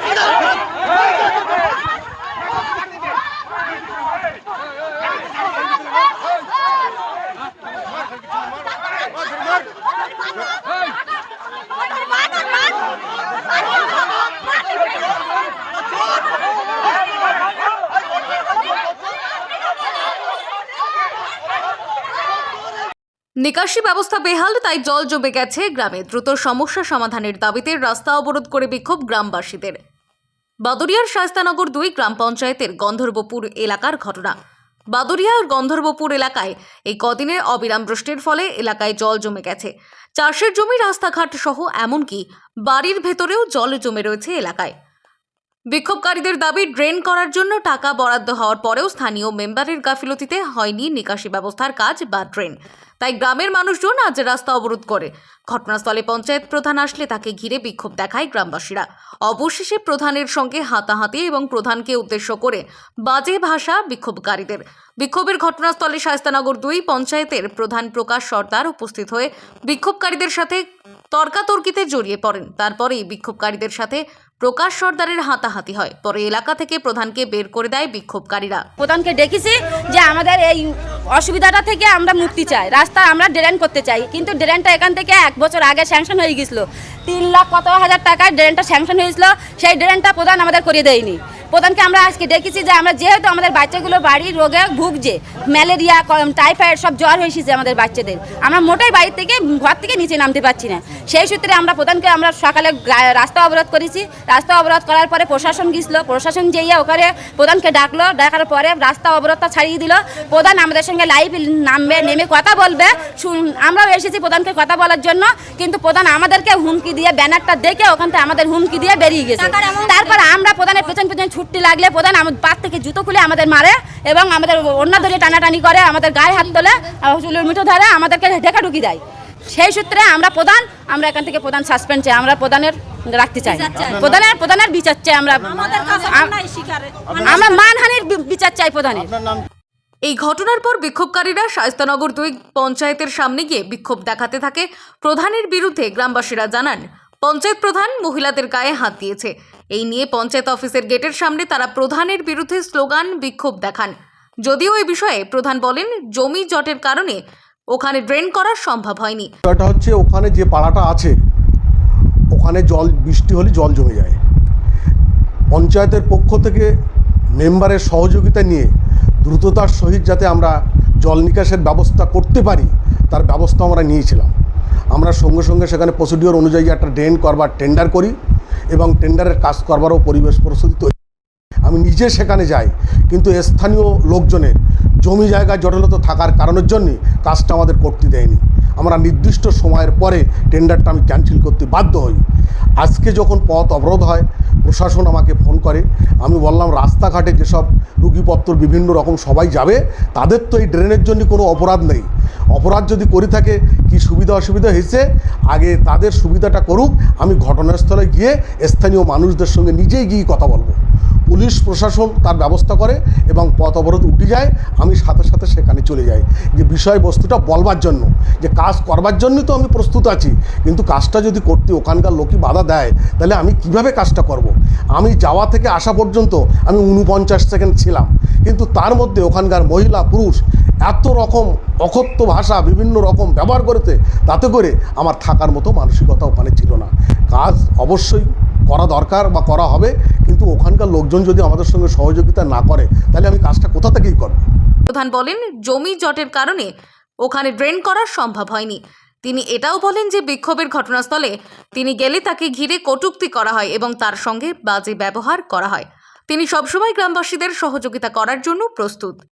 快打 নিকাশি ব্যবস্থা বেহাল, তাই জল জমে গেছে গ্রামে। দ্রুত সমস্যা সমাধানের দাবিতে রাস্তা অবরোধ করে বিক্ষোভ গ্রামবাসীদের। বাদুরিয়ার শায়স্তানগর দুই গ্রাম পঞ্চায়েতের গন্ধর্বপুর এলাকার ঘটনা। বাদুরিয়ার গন্ধর্বপুর এলাকায় এই কদিনের অবিরাম বৃষ্টির ফলে এলাকায় জল জমে গেছে। চাষের জমি, রাস্তাঘাট সহ এমনকি বাড়ির ভেতরেও জল জমে রয়েছে এলাকায়। বিক্ষোভকারীদের দাবি, ড্রেন করার জন্য টাকা বরাদ্দ হওয়ার পরেও স্থানীয় মেম্বারের গাফিলতিতে হয়নি নিকাশি ব্যবস্থার কাজ বা ড্রেন। তাই গ্রামের মানুষজন আজ রাস্তা অবরোধ করে। ঘটনাস্থলে পঞ্চায়েত প্রধান আসলে তাকে ঘিরে বিক্ষোভ দেখায় গ্রামবাসীরা। অবশেষে প্রধানের সঙ্গে হাতাহাতি এবং প্রধানকে উদ্দেশ্য করে বাজে ভাষা বিক্ষোভকারীদের। বিক্ষোভের ঘটনাস্থলে শায়স্তানগর দুই পঞ্চায়েতের প্রধান প্রকাশ সর্দার উপস্থিত হয়ে বিক্ষোভকারীদের সাথে তর্কাতর্কিতে জড়িয়ে পড়েন। তারপরেই বিক্ষোভকারীদের সাথে প্রকাশ সর্দারের হাতাহাতি হয়। পরে এলাকা থেকে প্রধানকে বের করে দেয় বিক্ষোভকারীরা। প্রধানকে ডেকেছি যে আমাদের এই অসুবিধাটা থেকে আমরা মুক্তি চাই। রাস্তা আমরা ড্রেন করতে চাই। কিন্তু ড্রেনটা এখান থেকে এক বছর আগে স্যাংশন হয়ে গেছিল। তিন লাখ কত হাজার টাকায় ড্রেনটা স্যাংশন হয়েছিল। সেই ড্রেনটা প্রধান আমাদের করে দেয়নি। প্রধানকে আমরা আজকে ডেকেছি যে আমরা যেহেতু আমাদের বাচ্চাগুলো বাড়ির রোগে ভুগছে, ম্যালেরিয়া টাইফয়েড, সব জ্বর হয়ে এসেছে আমাদের বাচ্চাদের, আমরা মোটেই বাড়ি থেকে ঘর থেকে নিচে নামতে পারছি না। সেই সূত্রে আমরা প্রধানকে আমরা সকালে রাস্তা অবরোধ করেছি। রাস্তা অবরোধ করার পরে প্রশাসন গিয়েছিল। প্রশাসন যেয়ে ওখানে প্রধানকে ডাকলো। ডাকার পরে রাস্তা অবরোধটা ছাড়িয়ে দিল। প্রধান আমাদের সঙ্গে লাইভ নামবে, নেমে কথা বলবে। আমরাও এসেছি প্রধানকে কথা বলার জন্য। কিন্তু প্রধান আমাদেরকে হুমকি দিয়ে, ব্যানারটা দেখে ওখান থেকে আমাদের হুমকি দিয়ে বেরিয়ে গেছে। তারপর আমরা প্রধানের পেছন পেছন ছুটতে লাগলে প্রধান আমাদের পাত থেকে জুতো খুলে আমাদের মারে এবং আমাদের অন্য ধরে টানাটানি করে আমাদের গায়ে হাত তোলে আর চুলের মিঠো ধরে আমাদেরকে ঢেকা ঢুকি দেয়। সেই সূত্রে আমরা প্রধান আমরা এখান থেকে প্রধান সাসপেন্ড চাই আমরা প্রধানের রাখতে চাই। প্রধানের প্রধানের বিচার চাই আমরা। আমরা মানহানির বিচার চাই প্রধানের। এই ঘটনার পর বিক্ষোভকারীরা শায়স্তানগর দুই পঞ্চায়েতের সামনে গিয়ে বিক্ষোভ দেখাতে থাকে। প্রধানের বিরুদ্ধে গ্রামবাসীরা জানান পঞ্চায়েত প্রধান মহিলাদের গায়ে হাত দিয়েছে। এই নিয়ে পঞ্চায়েত অফিসের গেটের সামনে তারা প্রধানের বিরুদ্ধে স্লোগান বিক্ষোভ দেখান। যদিও এই বিষয়ে প্রধান বলেন, জমি জটের কারণে ওখানে ড্রেন করা সম্ভব হয়নি। হচ্ছে ওখানে যে পাড়াটা আছে, ওখানে জল, বৃষ্টি হলে জল জমে যায়। পঞ্চায়েতের পক্ষ থেকে মেম্বারের সহযোগিতা নিয়ে দ্রুততার সহিত যাতে আমরা জল নিকাশের ব্যবস্থা করতে পারি, তার ব্যবস্থা আমরা নিয়েছিলাম। আমরা সঙ্গে সঙ্গে সেখানে প্রসিডিওর অনুযায়ী একটা ড্রেন করবার টেন্ডার করি। এবং টেন্ডারের কাজ করবারও পরিবেশ পরিস্থিতি তৈরি। আমি নিজে সেখানে যাই, কিন্তু স্থানীয় লোকজনের জমি জায়গা জটিলতা থাকার কারণের জন্যে কাজটা আমাদের করতে দেয়নি। আমরা নির্দিষ্ট সময়ের পরে টেন্ডারটা আমি ক্যান্সেল করতে বাধ্য হই। আজকে যখন পথ অবরোধ হয়, প্রশাসন আমাকে ফোন করে। আমি বললাম, রাস্তাঘাটে যেসব রুগীপত্র বিভিন্ন রকম সবাই যাবে, তাদের তো এই ড্রেনের জন্য কোনো অপরাধ নেই। অপরাধ যদি করে থাকে, কি সুবিধা অসুবিধা হয়েছে? আগে তাদের সুবিধাটা করুক, আমি ঘটনাস্থলে গিয়ে স্থানীয় মানুষদের সঙ্গে নিজেই গিয়ে কথা বলব। পুলিশ, প্রশাসন তার ব্যবস্থা করে এবং পথ অবরোধ উঠে যায়, আমি সাথে সাথে সেখানে চলে যাই। যে বিষয়বস্তুটা বলবার জন্য, যে কাজ করবার জন্যই তো আমি প্রস্তুত আছি, কিন্তু কাজটা যদি করতে ওখানকার লোকই বাধা দেয়, তাহলে আমি কীভাবে কাজটা করব। আমি যাওয়া থেকে আসা পর্যন্ত আমি উনপঞ্চাশ সেকেন্ড ছিলাম। কিন্তু তার মধ্যে ওখানকার মহিলা, পুরুষ এত রকম অকথ্য ভাষা, বিভিন্ন রকম ব্যবহার করেছে, তাতে করে আমার থাকার মতো মানসিকতা ওখানে ছিল না। কাজ অবশ্যই করা দরকার বা করা হবে, কিন্তু ওখানকার লোকজন যদি আমাদের সঙ্গে সহযোগিতা না করে, তাহলে আমি কাজটা কোথা থেকেই করব? প্রধান বলেন, জমি জটের কারণে ওখানে ড্রেন করা সম্ভব হয়নি। তিনি এটাও বলেন যে বিক্ষোভের ঘটনাস্থলে তিনি গেলে তাকে ঘিরে কটূক্তি করা হয় এবং তার সঙ্গে বাজে ব্যবহার করা হয়। তিনি সবসময় গ্রামবাসীদের সহযোগিতা করার জন্য প্রস্তুত।